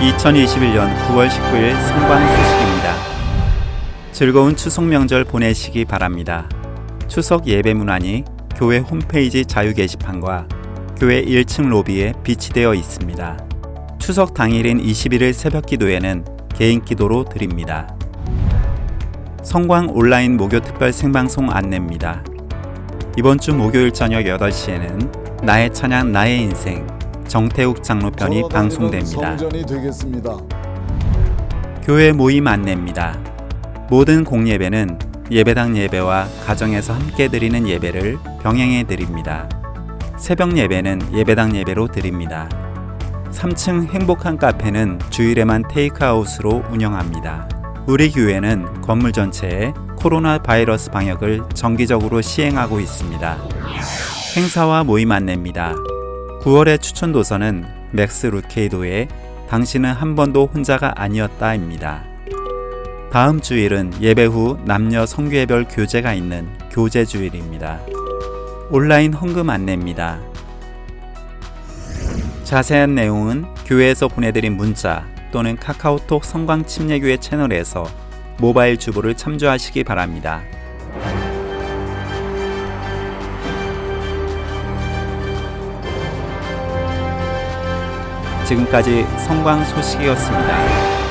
2021년 9월 19일 성광 소식입니다. 즐거운 추석 명절 보내시기 바랍니다. 추석 예배 문안이 교회 홈페이지 자유 게시판과 교회 1층 로비에 비치되어 있습니다. 추석 당일인 21일 새벽 기도에는 개인 기도로 드립니다. 성광 온라인 목요 특별 생방송 안내입니다. 이번 주 목요일 저녁 8시에는 나의 찬양 나의 인생 정태욱 장로편이 방송됩니다. 교회 모임 안내입니다. 모든 공예배는 예배당 예배와 가정에서 함께 드리는 예배를 병행해 드립니다. 새벽 예배는 예배당 예배로 드립니다. 3층 행복한 카페는 주일에만 테이크아웃으로 운영합니다. 우리 교회는 건물 전체에 코로나 바이러스 방역을 정기적으로 시행하고 있습니다. 행사와 모임 안내입니다. 9월의 추천 도서는 맥스 루케이도의 당신은 한 번도 혼자가 아니었다입니다. 다음 주일은 예배 후 남녀 성교회별 교제가 있는 교제 주일입니다. 온라인 헌금 안내입니다. 자세한 내용은 교회에서 보내드린 문자 또는 카카오톡 성광 침례교회 채널에서 모바일 주보를 참조하시기 바랍니다. 지금까지 성광 소식이었습니다.